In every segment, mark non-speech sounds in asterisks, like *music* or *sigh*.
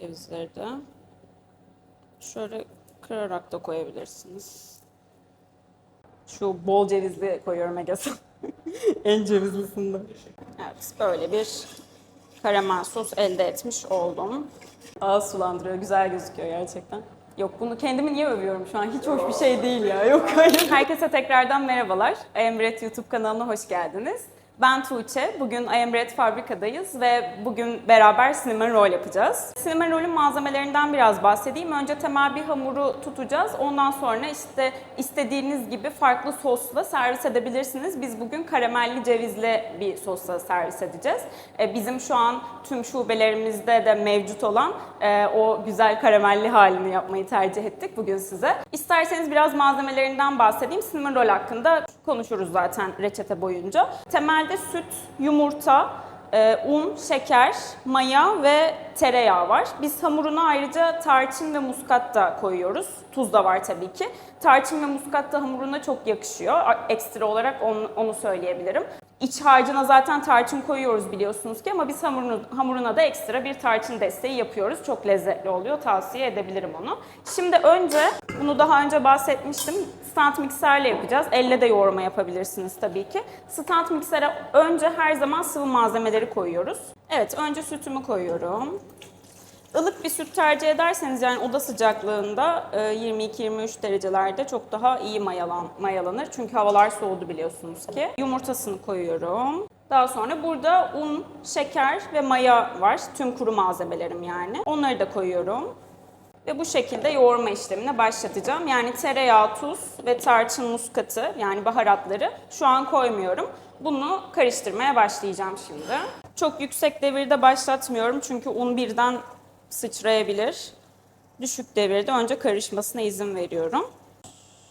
Cevizleri de şöyle kırarak da koyabilirsiniz. Şu bol cevizli koyuyorum Ege'sin. *laughs* en cevizlisinde. Evet, böyle bir karamel sos elde etmiş oldum. Ağız sulandırıyor, güzel gözüküyor gerçekten. Yok bunu kendimi niye övüyorum şu an? Hiç hoş bir şey değil ya. Yok hayır. Herkese tekrardan merhabalar. Bread YouTube kanalına hoş geldiniz. Ben Tuğçe. Bugün I Am Bread fabrikadayız ve bugün beraber cinnamon roll yapacağız. Cinnamon roll'ün malzemelerinden biraz bahsedeyim. Önce temel bir hamuru tutacağız. Ondan sonra işte istediğiniz gibi farklı sosla servis edebilirsiniz. Biz bugün karamelli cevizli bir sosla servis edeceğiz. Ee, Bizim şu an tüm şubelerimizde de mevcut olan e, o güzel karamelli halini yapmayı tercih ettik bugün size. İsterseniz biraz malzemelerinden bahsedeyim. Cinnamon roll hakkında konuşuruz zaten reçete boyunca. Temelde süt, yumurta, e, un, şeker, maya ve tereyağı var. Biz hamuruna ayrıca tarçın ve muskat da koyuyoruz. Tuz da var tabii ki. Tarçın ve muskat da hamuruna çok yakışıyor. Ekstra olarak onu, onu söyleyebilirim. İç harcına zaten tarçın koyuyoruz biliyorsunuz ki ama biz hamurunu, hamuruna da ekstra bir tarçın desteği yapıyoruz. Çok lezzetli oluyor. Tavsiye edebilirim onu. Şimdi önce, bunu daha önce bahsetmiştim. Stand mikserle yapacağız. Elle de yoğurma yapabilirsiniz tabii ki. Stand miksere önce her zaman sıvı malzemeleri koyuyoruz. Evet, önce sütümü koyuyorum. Ilık bir süt tercih ederseniz yani oda sıcaklığında e, 22-23 derecelerde çok daha iyi mayalan, mayalanır. Çünkü havalar soğudu biliyorsunuz ki. Yumurtasını koyuyorum. Daha sonra burada un, şeker ve maya var. Tüm kuru malzemelerim yani. Onları da koyuyorum. Ve bu şekilde yoğurma işlemine başlatacağım. Yani tereyağı, tuz ve tarçın muskatı yani baharatları şu an koymuyorum. Bunu karıştırmaya başlayacağım şimdi. Çok yüksek devirde başlatmıyorum çünkü un birden sıçrayabilir. Düşük devirde önce karışmasına izin veriyorum.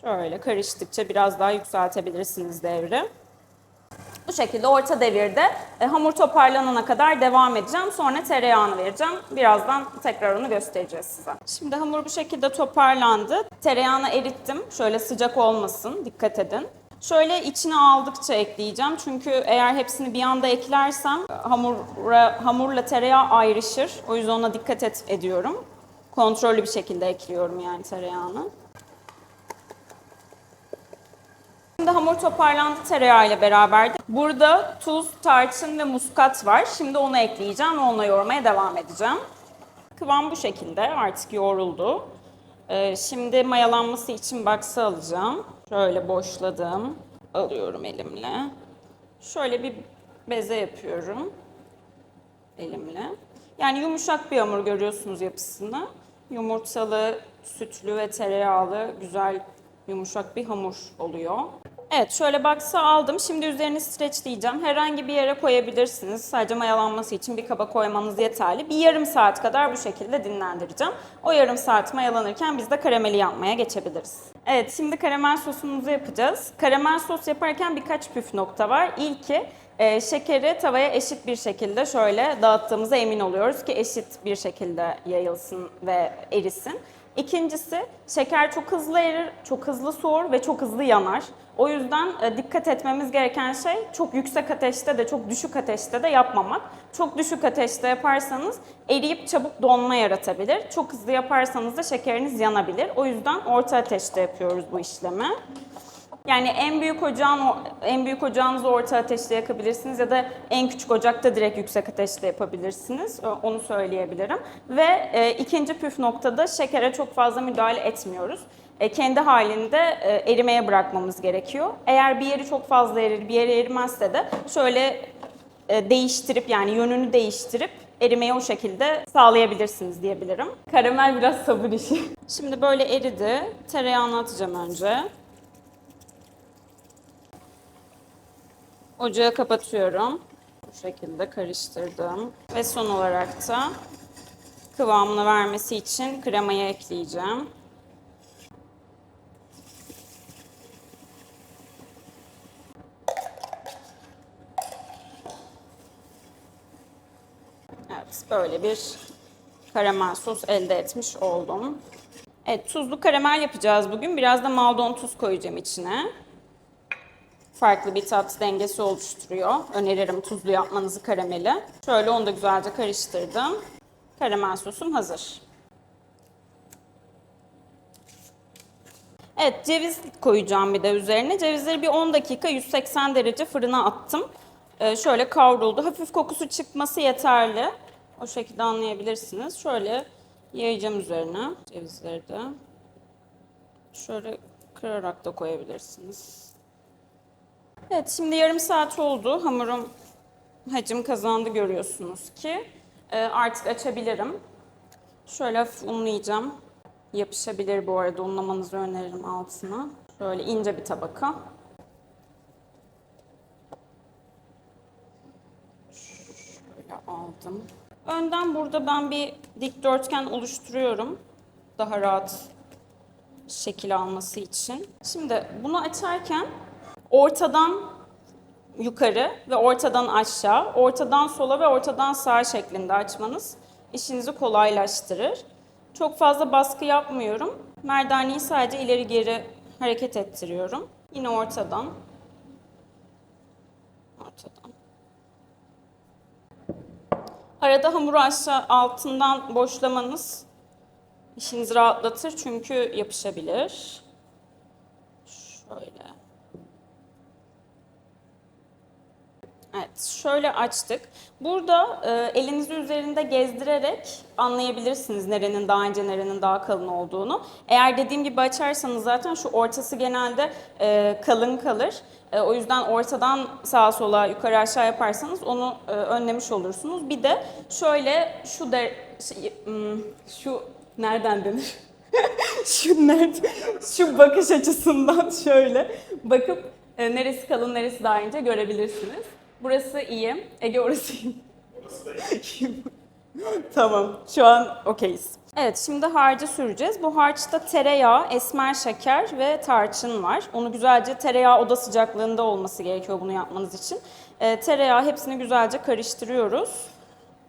Şöyle karıştıkça biraz daha yükseltebilirsiniz devri. Bu şekilde orta devirde e, hamur toparlanana kadar devam edeceğim. Sonra tereyağını vereceğim. Birazdan tekrar onu göstereceğiz size. Şimdi hamur bu şekilde toparlandı. Tereyağını erittim. Şöyle sıcak olmasın. Dikkat edin. Şöyle içine aldıkça ekleyeceğim. Çünkü eğer hepsini bir anda eklersem hamura, hamurla tereyağı ayrışır. O yüzden ona dikkat et, ediyorum. Kontrollü bir şekilde ekliyorum yani tereyağını. Şimdi hamur toparlandı tereyağı ile beraber. de. Burada tuz, tarçın ve muskat var. Şimdi onu ekleyeceğim ve onunla yoğurmaya devam edeceğim. Kıvam bu şekilde artık yoğruldu. Ee, şimdi mayalanması için baksı alacağım. Şöyle boşladım. Alıyorum elimle. Şöyle bir beze yapıyorum elimle. Yani yumuşak bir hamur görüyorsunuz yapısını. Yumurtalı, sütlü ve tereyağlı güzel yumuşak bir hamur oluyor. Evet şöyle baksa aldım. Şimdi üzerini streçleyeceğim. Herhangi bir yere koyabilirsiniz. Sadece mayalanması için bir kaba koymanız yeterli. Bir yarım saat kadar bu şekilde dinlendireceğim. O yarım saat mayalanırken biz de karameli yapmaya geçebiliriz. Evet şimdi karamel sosumuzu yapacağız. Karamel sos yaparken birkaç püf nokta var. İlki e, şekeri tavaya eşit bir şekilde şöyle dağıttığımıza emin oluyoruz ki eşit bir şekilde yayılsın ve erisin. İkincisi şeker çok hızlı erir, çok hızlı soğur ve çok hızlı yanar. O yüzden e, dikkat etmemiz gereken şey çok yüksek ateşte de çok düşük ateşte de yapmamak. Çok düşük ateşte yaparsanız eriyip çabuk donma yaratabilir. Çok hızlı yaparsanız da şekeriniz yanabilir. O yüzden orta ateşte yapıyoruz bu işlemi. Yani en büyük ocağın en büyük ocağınızı orta ateşte yakabilirsiniz ya da en küçük ocakta direkt yüksek ateşte yapabilirsiniz. Onu söyleyebilirim. Ve e, ikinci püf noktada şekere çok fazla müdahale etmiyoruz. E, kendi halinde e, erimeye bırakmamız gerekiyor. Eğer bir yeri çok fazla erir, bir yeri erimezse de şöyle e, değiştirip yani yönünü değiştirip erimeyi o şekilde sağlayabilirsiniz diyebilirim. Karamel biraz sabır işi. Şimdi böyle eridi. Tereyağını atacağım önce. Ocağı kapatıyorum. Bu şekilde karıştırdım. Ve son olarak da kıvamını vermesi için kremayı ekleyeceğim. Evet, böyle bir karamel sos elde etmiş oldum. Evet, tuzlu karamel yapacağız bugün. Biraz da maldon tuz koyacağım içine farklı bir tat dengesi oluşturuyor. Öneririm tuzlu yapmanızı karameli. Şöyle onu da güzelce karıştırdım. Karamel sosum hazır. Evet ceviz koyacağım bir de üzerine. Cevizleri bir 10 dakika 180 derece fırına attım. Ee, şöyle kavruldu. Hafif kokusu çıkması yeterli. O şekilde anlayabilirsiniz. Şöyle yayacağım üzerine cevizleri de. Şöyle kırarak da koyabilirsiniz. Evet şimdi yarım saat oldu. Hamurum hacim kazandı görüyorsunuz ki. Ee, artık açabilirim. Şöyle hafif unlayacağım. Yapışabilir bu arada. Unlamanızı öneririm altına. Şöyle ince bir tabaka. Şöyle aldım. Önden burada ben bir dikdörtgen oluşturuyorum. Daha rahat şekil alması için. Şimdi bunu açarken ortadan yukarı ve ortadan aşağı, ortadan sola ve ortadan sağa şeklinde açmanız işinizi kolaylaştırır. Çok fazla baskı yapmıyorum. Merdaneyi sadece ileri geri hareket ettiriyorum. Yine ortadan. Ortadan. Arada hamuru aşağı altından boşlamanız işinizi rahatlatır çünkü yapışabilir. Şöyle. Evet, şöyle açtık. Burada e, elinizi üzerinde gezdirerek anlayabilirsiniz nerenin daha ince, nerenin daha kalın olduğunu. Eğer dediğim gibi açarsanız zaten şu ortası genelde e, kalın kalır. E, o yüzden ortadan sağa sola, yukarı aşağı yaparsanız onu e, önlemiş olursunuz. Bir de şöyle şu de şey, hmm, şu nereden denir? *laughs* şu nerede? Şu bakış açısından şöyle bakıp e, neresi kalın, neresi daha ince görebilirsiniz. Burası iyi. Ege orası iyi. *laughs* tamam. Şu an okeyiz. Evet şimdi harcı süreceğiz. Bu harçta tereyağı, esmer şeker ve tarçın var. Onu güzelce tereyağı oda sıcaklığında olması gerekiyor bunu yapmanız için. Ee, tereyağı hepsini güzelce karıştırıyoruz.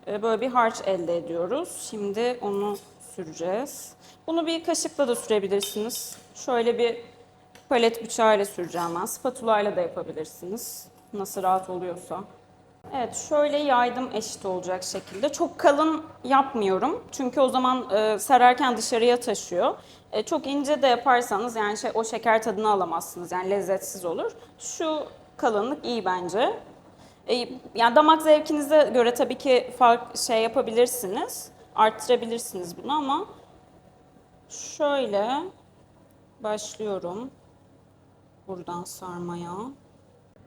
Ee, böyle bir harç elde ediyoruz. Şimdi onu süreceğiz. Bunu bir kaşıkla da sürebilirsiniz. Şöyle bir palet bıçağıyla süreceğim ben. Spatula ile de yapabilirsiniz. Nasıl rahat oluyorsa. Evet şöyle yaydım eşit olacak şekilde. Çok kalın yapmıyorum. Çünkü o zaman e, sararken dışarıya taşıyor. E, çok ince de yaparsanız yani şey, o şeker tadını alamazsınız. Yani lezzetsiz olur. Şu kalınlık iyi bence. E, yani damak zevkinize göre tabii ki fark şey yapabilirsiniz. Arttırabilirsiniz bunu ama şöyle başlıyorum buradan sarmaya.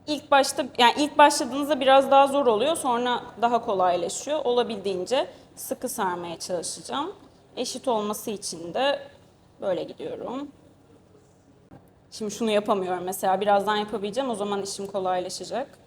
İlk başta yani ilk başladığınızda biraz daha zor oluyor. Sonra daha kolaylaşıyor. Olabildiğince sıkı sarmaya çalışacağım. Eşit olması için de böyle gidiyorum. Şimdi şunu yapamıyorum mesela. Birazdan yapabileceğim. O zaman işim kolaylaşacak.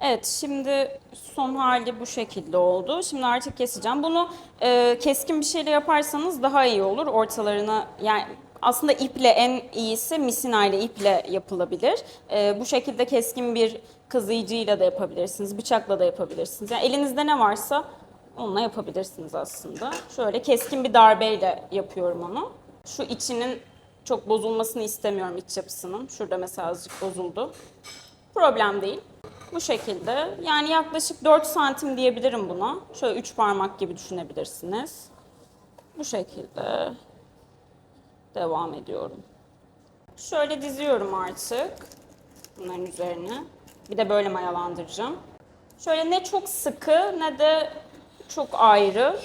Evet, şimdi son hali bu şekilde oldu. Şimdi artık keseceğim. Bunu e, keskin bir şeyle yaparsanız daha iyi olur. Ortalarını yani aslında iple en iyisi misina ile iple yapılabilir. E, bu şekilde keskin bir kazıyıcıyla da yapabilirsiniz, bıçakla da yapabilirsiniz. Yani elinizde ne varsa onunla yapabilirsiniz aslında. Şöyle keskin bir darbeyle yapıyorum onu. Şu içinin çok bozulmasını istemiyorum iç yapısının. Şurada mesela azıcık bozuldu. Problem değil. Bu şekilde. Yani yaklaşık 4 santim diyebilirim buna. Şöyle 3 parmak gibi düşünebilirsiniz. Bu şekilde devam ediyorum. Şöyle diziyorum artık bunların üzerine. Bir de böyle mayalandıracağım. Şöyle ne çok sıkı ne de çok ayrı.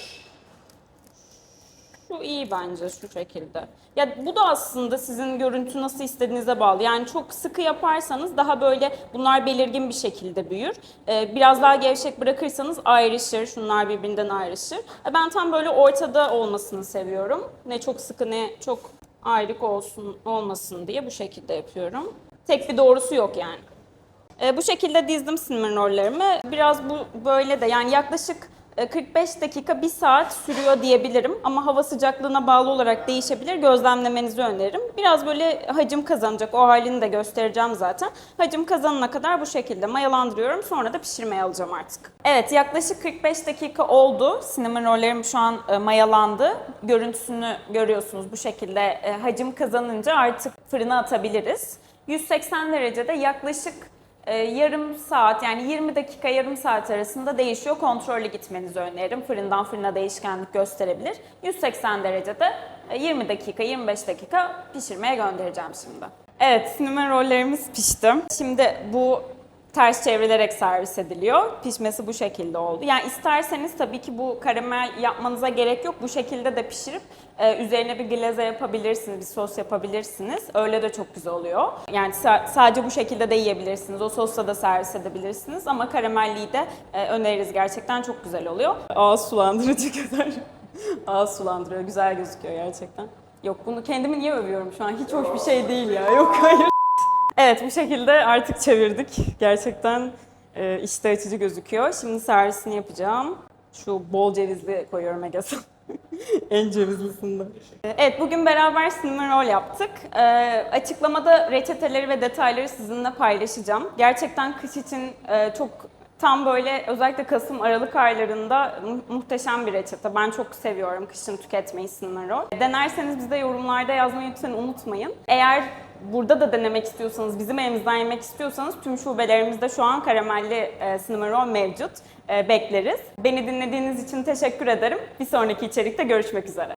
Şu iyi bence şu şekilde. Ya bu da aslında sizin görüntü nasıl istediğinize bağlı. Yani çok sıkı yaparsanız daha böyle bunlar belirgin bir şekilde büyür. Ee, biraz daha gevşek bırakırsanız ayrışır. Şunlar birbirinden ayrışır. Ben tam böyle ortada olmasını seviyorum. Ne çok sıkı ne çok ayrık olsun olmasın diye bu şekilde yapıyorum. Tek bir doğrusu yok yani. E, bu şekilde dizdim cinnamon rollerimi. Biraz bu böyle de yani yaklaşık 45 dakika 1 saat sürüyor diyebilirim. Ama hava sıcaklığına bağlı olarak değişebilir. Gözlemlemenizi öneririm. Biraz böyle hacim kazanacak. O halini de göstereceğim zaten. Hacim kazanana kadar bu şekilde mayalandırıyorum. Sonra da pişirmeye alacağım artık. Evet yaklaşık 45 dakika oldu. Cinnamon rollerim şu an e, mayalandı. Görüntüsünü görüyorsunuz bu şekilde. E, hacim kazanınca artık fırına atabiliriz. 180 derecede yaklaşık e, yarım saat yani 20 dakika yarım saat arasında değişiyor. Kontrollü gitmenizi öneririm. Fırından fırına değişkenlik gösterebilir. 180 derecede e, 20 dakika 25 dakika pişirmeye göndereceğim şimdi. Evet sinema rollerimiz pişti. Şimdi bu ters çevrilerek servis ediliyor. Pişmesi bu şekilde oldu. Yani isterseniz tabii ki bu karamel yapmanıza gerek yok. Bu şekilde de pişirip e, üzerine bir glaze yapabilirsiniz, bir sos yapabilirsiniz. Öyle de çok güzel oluyor. Yani sa- sadece bu şekilde de yiyebilirsiniz. O sosla da servis edebilirsiniz ama karamelliyi de e, öneririz. Gerçekten çok güzel oluyor. Ağız sulandırıcı *laughs* kadar. Ağız sulandırıyor. Güzel gözüküyor gerçekten. Yok bunu kendimi niye övüyorum şu an? Hiç hoş bir şey değil ya. Yok hayır. Evet bu şekilde artık çevirdik. Gerçekten e, iştah açıcı gözüküyor. Şimdi servisini yapacağım. Şu bol cevizli koyuyorum Ege'sin. *laughs* en cevizlisinden. Evet bugün beraber cinnamon roll yaptık. E, açıklamada reçeteleri ve detayları sizinle paylaşacağım. Gerçekten kış için e, çok tam böyle özellikle Kasım Aralık aylarında mu- muhteşem bir reçete. Ben çok seviyorum kışın tüketmeyi cinnamon roll. Denerseniz bize yorumlarda yazmayı lütfen unutmayın. Eğer burada da denemek istiyorsanız, bizim elimizden yemek istiyorsanız tüm şubelerimizde şu an karamelli e, cinnamon roll mevcut. E, bekleriz. Beni dinlediğiniz için teşekkür ederim. Bir sonraki içerikte görüşmek üzere.